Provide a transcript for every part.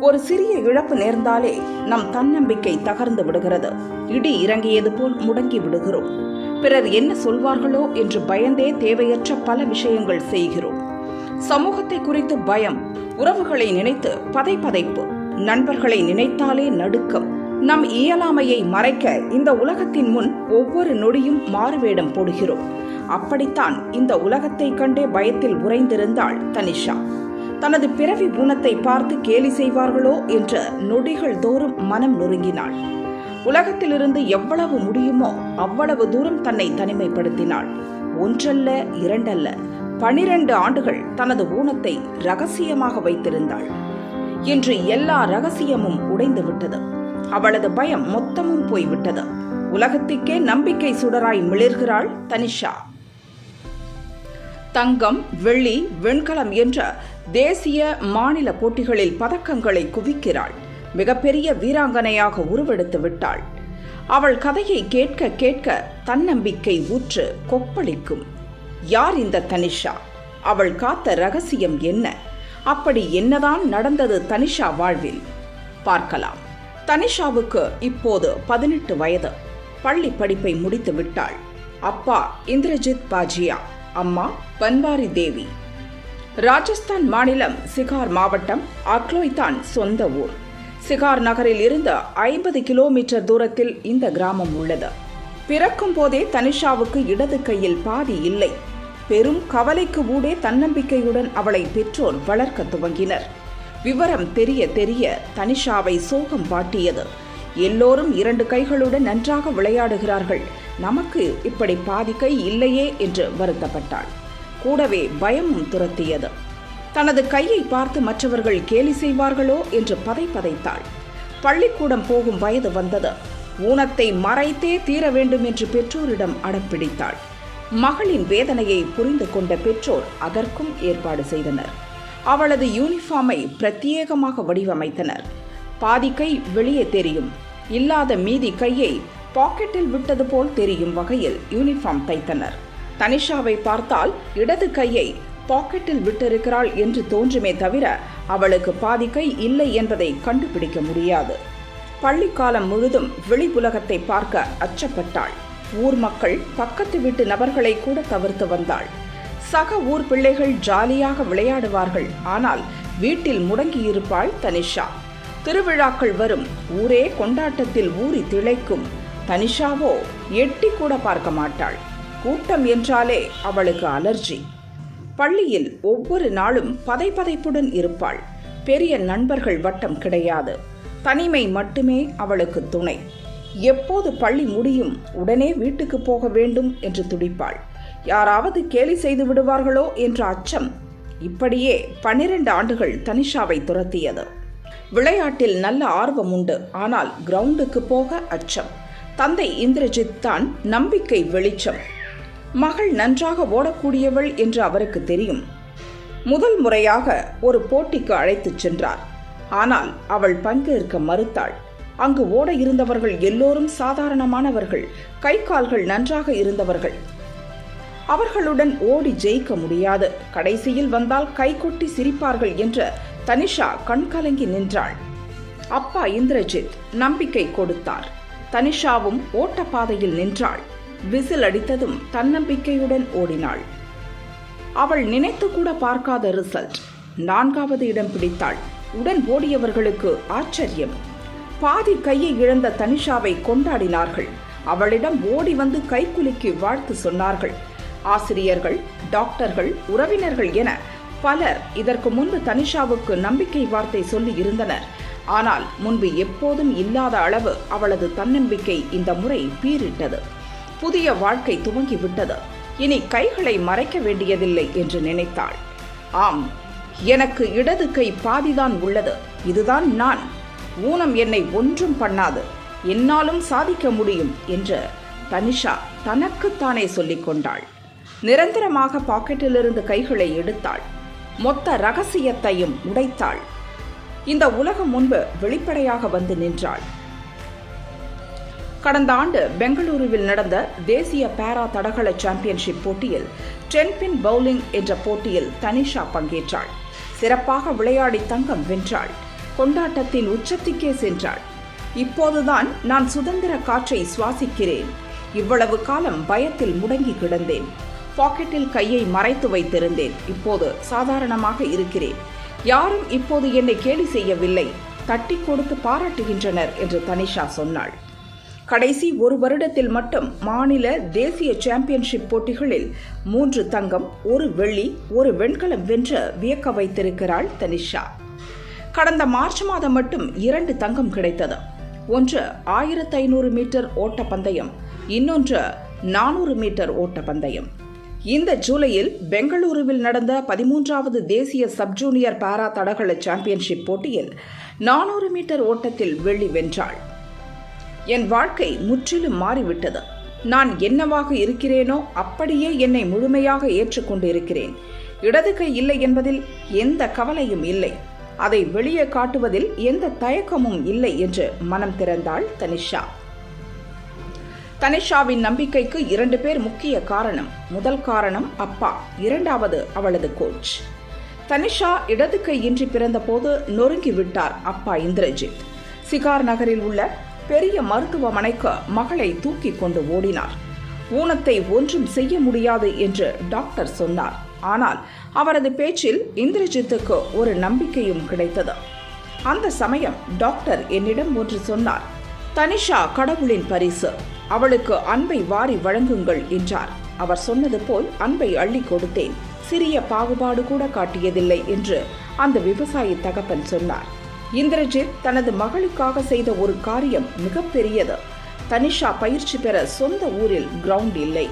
ஒரு சிறிய இழப்பு நேர்ந்தாலே நம் தன்னம்பிக்கை தகர்ந்து விடுகிறது. இடி இறங்கியது போல் முடங்கி விடுகிறோம். பிறர் என்ன சொல்வார்களோ என்று பயந்தே தேவையற்ற பல விஷயங்கள் செய்கிறோம். சமூகத்தை குறித்து பயம் உறவுகளை நினைத்து பதை பதைப்பு நண்பர்களை நினைத்தாலே நடுக்கம். நம் இயலாமையை மறைக்க இந்த உலகத்தின் முன் ஒவ்வொரு நொடியும் மாறுவேடம் போடுகிறோம். அப்படித்தான் இந்த உலகத்தை கண்டே பயத்தில் உறைந்திருந்தாள் தனிஷா. தனது பிறவி ஊனத்தை பார்த்து கேலி செய்வார்களோ என்ற நொடிகள் தோறும் மனம் நொறுங்கினாள். உலகத்திலிருந்து எவ்வளவு முடியுமோ அவ்வளவு தூரம் தன்னை தனிமைப்படுத்தினாள். ஒன்றல்ல இரண்டல்ல பனிரெண்டு ஆண்டுகள் தனது ஊனத்தை ரகசியமாக வைத்திருந்தாள். இன்று எல்லா ரகசியமும் உடைந்து விட்டது. அவளது பயம் மொத்தமும் போய்விட்டது. உலகத்துக்கே நம்பிக்கை சுடராய் மிளிர்கிறாள் தனிஷா. தங்கம் வெள்ளி வெண்கலம் என்ற தேசிய மாநில போட்டிகளில் பதக்கங்களை குவிக்கிறாள். மிகப்பெரிய வீராங்கனையாக உருவெடுத்து விட்டாள். அவள் கதையை கேட்க கேட்க தன்னம்பிக்கை ஊற்று கொப்பளிக்கும். யார் இந்த தனிஷா? அவள் காத்த ரகசியம் என்ன? அப்படி என்னதான் நடந்தது தனிஷா வாழ்வில்? பார்க்கலாம். தனிஷாவுக்கு இப்போது பதினெட்டு வயது. பள்ளி படிப்பை முடித்து விட்டாள். அப்பா இந்திரஜித் பாஜியா. அம்மா பன்வாரி தேவி. ராஜஸ்தான் மாநிலம் சிகார் மாவட்டம் அக்லோய் தான் சொந்த ஊர். சிகார் நகரில் இருந்து ஐம்பது கிலோமீட்டர் தூரத்தில் இந்த கிராமம் உள்ளது. பிறக்கும் போதே தனிஷாவுக்கு இடது கையில் பாதி இல்லை. பெரும் கவலைக்கு ஊடே தன்னம்பிக்கையுடன் அவளை பெற்றோர் வளர்க்க துவங்கினர். விவரம் தெரிய தெரிய தனிஷாவை சோகம் பாட்டியது எல்லோரும் இரண்டு கைகளுடன் நன்றாக விளையாடுகிறார்கள். நமக்கு இப்படி பாதி கை இல்லையே என்று வருத்தப்பட்டாள். கூடவே பயமும் துரத்தியது. தனது கையை பார்த்து மற்றவர்கள் கேலி செய்வார்களோ என்று பதை பதைத்தாள். பள்ளிக்கூடம் போகும் வயது வந்தது. ஊனத்தை மறைத்தே தீர வேண்டும் என்று பெற்றோரிடம் அடம்பிடித்தாள் மகளின் வேதனையை புரிந்து கொண்ட பெற்றோர் அதற்கும் ஏற்பாடு செய்தனர். அவளது யூனிஃபார்மை பிரத்யேகமாக வடிவமைத்தனர். பாதி கை வெளியே தெரியும். இல்லாத மீதி கையை பாக்கெட்டில் விட்டது போல் தெரியும் வகையில் யூனிஃபார்ம் தைத்தனர். தனிஷாவை பார்த்தால் இடது கையை பாக்கெட்டில் விட்டிருக்கிறாள் என்று தோன்றுமே தவிர அவளுக்கு பாதி கை இல்லை என்பதை கண்டுபிடிக்க முடியாது. பள்ளிக்காலம் முழுதும் வெளிப்புலகத்தை பார்க்க அச்சப்பட்டாள். ஊர் மக்கள் பக்கத்து வீட்டு நபர்களை கூட தவிர்த்து வந்தாள். சக ஊர் பிள்ளைகள் ஜாலியாக விளையாடுவார்கள். ஆனால் வீட்டில் முடங்கியிருப்பாள் தனிஷா. திருவிழாக்கள் வரும். ஊரே கொண்டாட்டத்தில் ஊறி திளைக்கும். தனிஷாவோ எட்டி கூட பார்க்க மாட்டாள். கூட்டம் என்றாலே அவளுக்கு அலர்ஜி. பள்ளியில் ஒவ்வொரு நாளும் பதைபதைப்புடன் இருப்பாள். பெரிய நண்பர்கள் வட்டம் கிடையாது. தனிமை மட்டுமே அவளுக்கு துணை. எப்போது பள்ளி முடியும் உடனே வீட்டுக்கு போக வேண்டும் என்று துடிப்பாள். யாராவது கேலி செய்து விடுவார்களோ என்ற அச்சம். இப்படியே பன்னிரண்டு ஆண்டுகள் தனிஷாவை துரத்தியது. விளையாட்டில் நல்ல ஆர்வம் உண்டு. ஆனால் கிரவுண்டுக்கு போக அச்சம். தந்தை இந்திரஜித் தான் நம்பிக்கை வெளிச்சம். மகள் நன்றாக ஓடக்கூடியவள் என்று அவருக்கு தெரியும். முதல் முறையாக ஒரு போட்டிக்கு அழைத்துச் சென்றார். ஆனால் அவள் பங்கேற்க மறுத்தாள். அங்கு ஓட இருந்தவர்கள் எல்லோரும் சாதாரணமானவர்கள் கை கால்கள் நன்றாக இருந்தவர்கள். அவர்களுடன் ஓடி ஜெயிக்க முடியாது. கடைசியில் வந்தால் கைகொட்டி சிரிப்பார்கள் என்ற தனிஷா கண்கலங்கி நின்றாள். அப்பா இந்திரஜித் நம்பிக்கை கொடுத்தார். தனிஷாவும் ஓட்டப்பாதையில் நின்றாள். விசில் அடித்ததும் தன்னம்பிக்கையுடன் ஓடினாள். அவள் நினைத்து கூட பார்க்காத ரிசல்ட். நான்காவது இடம் பிடித்தாள். உடன் ஓடியவர்களுக்கு ஆச்சரியம். பாதி கையை இழந்த தனிஷாவை கொண்டாடினார்கள். அவளிடம் ஓடி வந்து கைக்குலுக்கி வாழ்த்து சொன்னார்கள். ஆசிரியர்கள் டாக்டர்கள் உறவினர்கள் என பலர் இதற்கு முன்பு தனிஷாவுக்கு நம்பிக்கை வார்த்தை சொல்லி இருந்தனர். ஆனால் முன்பு எப்போதும் இல்லாத அளவு அவளது தன்னம்பிக்கை இந்த முறை பீரிட்டது புதிய வாழ்க்கை துவங்கிவிட்டது. இனி கைகளை மறைக்க வேண்டியதில்லை என்று நினைத்தாள். ஆம் எனக்கு இடது கை பாதிதான் உள்ளது. இதுதான் நான். ஊனம் என்னை ஒன்றும் பண்ணாது. என்னாலும் சாதிக்க முடியும் என்று தனிஷா தனக்குத்தானே சொல்லிக் கொண்டாள். நிரந்தரமாக பாக்கெட்டிலிருந்து கைகளை எடுத்தாள். மொத்த ரகசியத்தையும் உடைத்தாள். இந்த உலகம் முன்பு வெளிப்படையாக வந்து நின்றாள். கடந்த ஆண்டு பெங்களூருவில் நடந்த தேசிய பாரா தடகள சாம்பியன்ஷிப் போட்டியில் டென்பின் பவுலிங் என்ற போட்டியில் தனிஷா பங்கேற்றாள். சிறப்பாக விளையாடி தங்கம் வென்றாள். கொண்டாட்டத்தின் உச்சத்திற்கே சென்றாள். இப்போதுதான் நான் சுதந்திர காற்றை சுவாசிக்கிறேன். இவ்வளவு காலம் பயத்தில் முடங்கி கிடந்தேன். பாக்கெட்டில் கையை மறைத்து வைத்திருந்தேன். இப்போது சாதாரணமாக இருக்கிறேன். யாரும் இப்போது என்னை கேலி செய்யவில்லை. தட்டி கொடுத்து பாராட்டுகின்றனர் என்று தனிஷா சொன்னாள். கடைசி ஒரு வருடத்தில் மட்டும் மாநில தேசிய சாம்பியன்ஷிப் போட்டிகளில் மூன்று தங்கம் ஒரு வெள்ளி ஒரு வெண்கலம் வென்று வியக்க வைத்திருக்கிறாள் தனிஷா. கடந்த மார்ச் மாதம் மட்டும் இரண்டு தங்கம் கிடைத்தது. ஒன்று ஆயிரத்து ஐநூறு மீட்டர் ஓட்ட பந்தயம் இன்னொன்று நானூறு மீட்டர் ஓட்ட பந்தயம் இந்த ஜூலையில் பெங்களூருவில் நடந்த பதிமூன்றாவது தேசிய சப் ஜூனியர் பாரா தடகள சாம்பியன்ஷிப் போட்டியில் நானூறு மீட்டர் ஓட்டத்தில் வெள்ளி வென்றாள். என் வாழ்க்கை முற்றிலும் மாறிவிட்டது. நான் என்னவாக இருக்கிறேனோ அப்படியே என்னை முழுமையாக ஏற்றுக்கொண்டு இருக்கிறேன் இடது கை இல்லை என்பதில் எந்த கவலையும் இல்லை. அதை வெளியே காட்டுவதில் எந்த தயக்கமும் இல்லை என்று மனம் திறந்தாள் தனிஷா. தனிஷாவின் நம்பிக்கைக்கு இரண்டு பேர் முக்கிய காரணம். முதல் காரணம் அப்பா இரண்டாவது அவளது கோச் தனிஷா இடது கையின்றி பிறந்தபோது நொறுங்கி விட்டார் அப்பா இந்திரஜித். சிகார் நகரில் உள்ள பெரிய மருத்துவமனைக்கு மகளை தூக்கி கொண்டு ஓடினார். ஊனத்தை ஒன்றும் செய்ய முடியாது என்று டாக்டர் சொன்னார். ஆனால் அவரது பேச்சில் இந்திரஜித்துக்கு ஒரு நம்பிக்கையும் கிடைத்தது. அந்த சமயம் டாக்டர் என்னிடம் ஒன்று சொன்னார். தனிஷா கடவுளின் பரிசு. அவளுக்கு அன்பை வாரி வழங்குங்கள் என்றார். அவர் சொன்னது போல் அன்பை அள்ளி கொடுத்தேன். சிறிய பாகுபாடு கூட காட்டியதில்லை என்று அந்த விவசாயி தகப்பன் சொன்னார். இந்திரஜித் தனது மகளுக்காக செய்த ஒரு காரியம் மிகப்பெரியது. தனிஷா பயிற்சி பெற சொந்த ஊரில் கிரவுண்ட் இல்லை.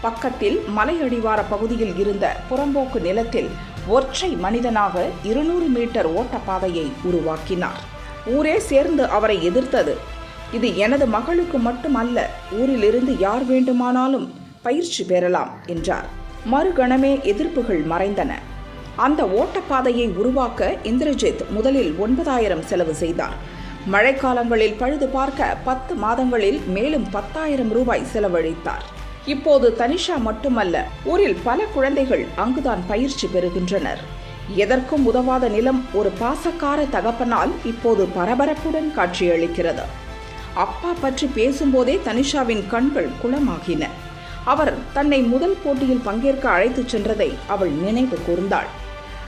பக்கத்தில் மலையடிவார பகுதியில் இருந்த புறம்போக்கு நிலத்தில் ஒற்றை மனிதனாக இருநூறு மீட்டர் ஓட்டப்பாதையை உருவாக்கினார். ஊரே சேர்ந்து அவரை எதிர்த்தது. இது எனது மகளுக்கு மட்டுமல்ல ஊரிலிருந்து யார் வேண்டுமானாலும் பயிற்சி பெறலாம் என்றார். மறுகணமே எதிர்ப்புகள் மறைந்தன. அந்த ஓட்டப்பாதையை உருவாக்க இந்திரஜித் முதலில் ஒன்பதாயிரம் செலவு செய்தார். மழைக்காலங்களில் பழுது பார்க்க பத்து மாதங்களில் மேலும் பத்தாயிரம் ரூபாய் செலவழித்தார். இப்போது தனிஷா மட்டுமல்ல ஊரில் பல குழந்தைகள் அங்குதான் பயிற்சி பெறுகின்றனர். எதற்கும் உதவாத நிலம் ஒரு பாசக்கார தகப்பனால் இப்போது பரபரப்புடன் காட்சியளிக்கிறது. அப்பா பற்றி பேசும்போதே தனிஷாவின் கண்கள் குளமாகின. அவர் தன்னை முதல் போட்டியில் பங்கேற்க அழைத்துச் சென்றதை அவள் நினைவு கூர்ந்தாள்.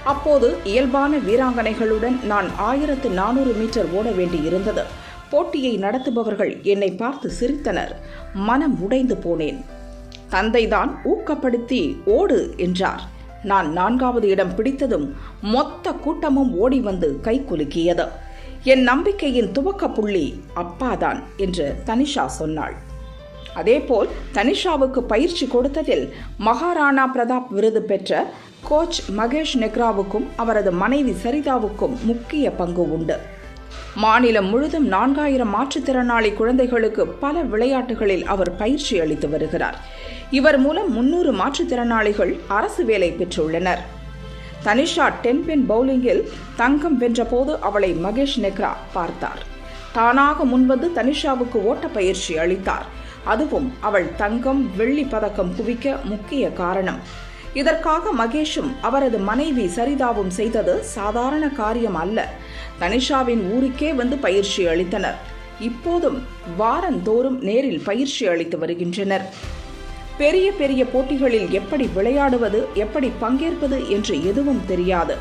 அப்போது இயல்பான வீராங்கனைகளுடன் நான் ஆயிரத்து நானூறு மீட்டர் ஓட வேண்டியிருந்தது. போட்டியை நடத்துபவர்கள் என்னை பார்த்து சிரித்தனர். மனம் உடைந்து போனேன். தந்தைதான் ஊக்கப்படுத்தி ஓடு என்றார். நான் நான்காவது இடம் பிடித்ததும் மொத்த கூட்டமும் ஓடி வந்து கை குலுக்கியது. என் நம்பிக்கையின் துவக்க புள்ளி அப்பாதான் என்று தனிஷா சொன்னாள். அதேபோல் தனிஷாவுக்கு பயிற்சி கொடுத்ததில் மகாராணா பிரதாப் விருது பெற்ற கோச் மகேஷ் நெக்ராவுக்கும் அவரது மனைவி சரிதாவுக்கும் முக்கிய பங்கு உண்டு. மாநிலம் முழுதும் நான்காயிரம் மாற்றுத்திறனாளி குழந்தைகளுக்கு பல விளையாட்டுகளில் அவர் பயிற்சி அளித்து வருகிறார். இவர் மூலம் முன்னூறு மாற்றுத்திறனாளிகள் அரசு வேலை பெற்றுள்ளனர். தனிஷா டென்பின் பவுலிங்கில் தங்கம் வென்றபோது அவளை மகேஷ் நெக்ரா பார்த்தார். தானாக முன்வந்து தனிஷாவுக்கு ஓட்ட பயிற்சி அளித்தார். அதுவும் அவள் தங்கம் வெள்ளி பதக்கம் குவிக்க முக்கிய காரணம். இதற்காக மகேஷும் அவரது மனைவி சரிதாவும் செய்தது சாதாரண காரியம் அல்ல. தனிஷாவின் ஊருக்கே வந்து பயிற்சி அளித்தனர். இப்போதும் வாரந்தோறும் நேரில் பயிற்சி அளித்து வருகின்றனர். பெரிய பெரிய போட்டிகளில் எப்படி விளையாடுவது எப்படி பங்கேற்பது என்று எதுவும் தெரியாது.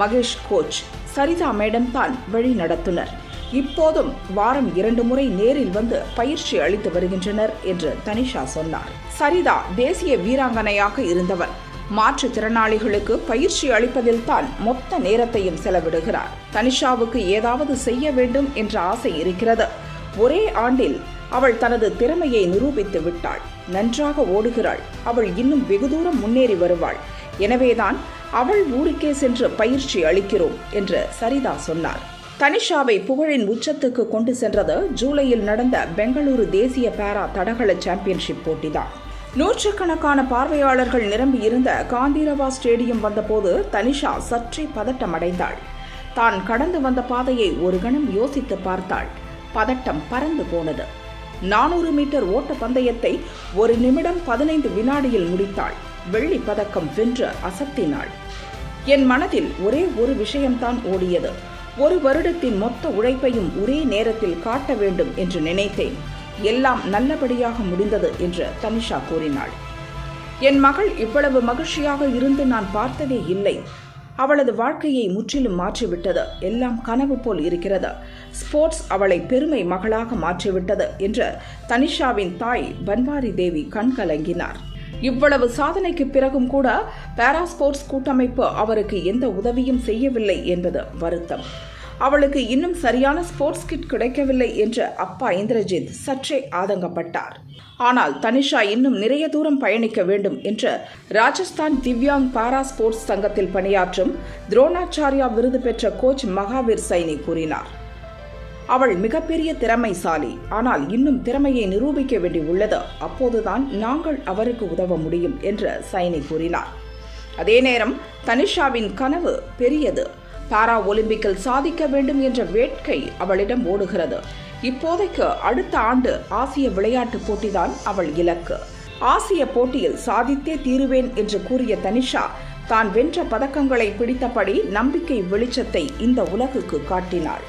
மகேஷ் கோச் சரிதா மேடம் தான் வழி நடத்துனர். இப்போதும் வாரம் இரண்டு முறை நேரில் வந்து பயிற்சி அளித்து வருகின்றனர் என்று தனிஷா சொன்னார். சரிதா தேசிய வீராங்கனையாக இருந்தவர். மாற்றுத்திறனாளிகளுக்கு பயிற்சி அளிப்பதில் தான் மொத்த நேரத்தையும் செலவிடுகிறார். தனிஷாவுக்கு ஏதாவது செய்ய வேண்டும் என்ற ஆசை இருக்கிறது. ஒரே ஆண்டில் அவள் தனது திறமையை நிரூபித்து விட்டாள். நன்றாக ஓடுகிறாள். அவள் இன்னும் வெகு தூரம் முன்னேறி வருவாள். எனவேதான் அவள் ஊருக்கே சென்று பயிற்சி அளிக்கிறோம் என்று சரிதா சொன்னார். தனிஷாவை புகழின் உச்சத்துக்கு கொண்டு சென்றது ஜூலையில் நடந்த பெங்களூரு தேசிய பேரா தடகள சாம்பியன்ஷிப் போட்டிதான். நூற்றுக்கணக்கான பார்வையாளர்கள் நிரம்பி இருந்த காந்திரவா ஸ்டேடியம் வந்தபோது தனிஷா சற்றே பதட்டமடைந்தாள். தான் கடந்து வந்த பாதையை ஒரு கணம் யோசித்து பார்த்தாள். பதட்டம் பறந்து போனது. நானூறு மீட்டர் ஓட்ட பந்தயத்தை ஒரு நிமிடம் பதினைந்து வினாடியில் முடித்தாள். வெள்ளி பதக்கம் வென்று அசத்தினாள். என் மனதில் ஒரே ஒரு விஷயம்தான் ஓடியது. ஒரு வருடத்தின் மொத்த உழைப்பையும் ஒரே நேரத்தில் காட்ட வேண்டும் என்று நினைத்தேன். எல்லாம் நல்லபடியாக முடிந்தது என்று தனிஷா கூறினாள். என் மகள் இவ்வளவு மகிழ்ச்சியாக இருந்து நான் பார்த்ததே இல்லை. அவளது வாழ்க்கையை முற்றிலும் மாற்றிவிட்டது. எல்லாம் கனவு போல் இருக்கிறது. ஸ்போர்ட்ஸ் அவளை பெருமை மகளாக மாற்றிவிட்டது என்று தனிஷாவின் தாய் பன்வாரி தேவி கண்கலங்கினார் இவ்வளவு சாதனைக்கு பிறகும் கூட பாரா ஸ்போர்ட்ஸ் கூட்டமைப்பு அவருக்கு எந்த உதவியும் செய்யவில்லை என்பது வருத்தம். அவளுக்கு இன்னும் சரியான ஸ்போர்ட்ஸ் கிட் கிடைக்கவில்லை என்று அப்பா இந்திரஜித் சற்றே ஆதங்கப்பட்டார். ஆனால் தனிஷா இன்னும் நிறைய தூரம் பயணிக்க வேண்டும் என்று ராஜஸ்தான் திவ்யாங் பாரா ஸ்போர்ட்ஸ் சங்கத்தில் பணியாற்றும் துரோணாச்சாரியா விருது பெற்ற கோச் மகாவீர் சைனி கூறினார். அவள் மிகப்பெரிய திறமைசாலி. ஆனால் இன்னும் திறமையை நிரூபிக்க வேண்டி உள்ளது. அப்போதுதான் நாங்கள் அவருக்கு உதவ முடியும் என்று சைனி கூறினார். அதே நேரம் தனிஷாவின் கனவு பெரியது. பாரா ஒலிம்பிக்கில் சாதிக்க வேண்டும் என்ற வேட்கை அவளிடம் ஓடுகிறது. இப்போதைக்கு அடுத்த ஆண்டு ஆசிய விளையாட்டுப் போட்டிதான் அவள் இலக்கு. ஆசிய போட்டியில் சாதித்தே தீருவேன் என்று கூறிய தனிஷா தான் வென்ற பதக்கங்களை பிடித்தபடி நம்பிக்கை வெளிச்சத்தை இந்த உலகுக்கு காட்டினாள்.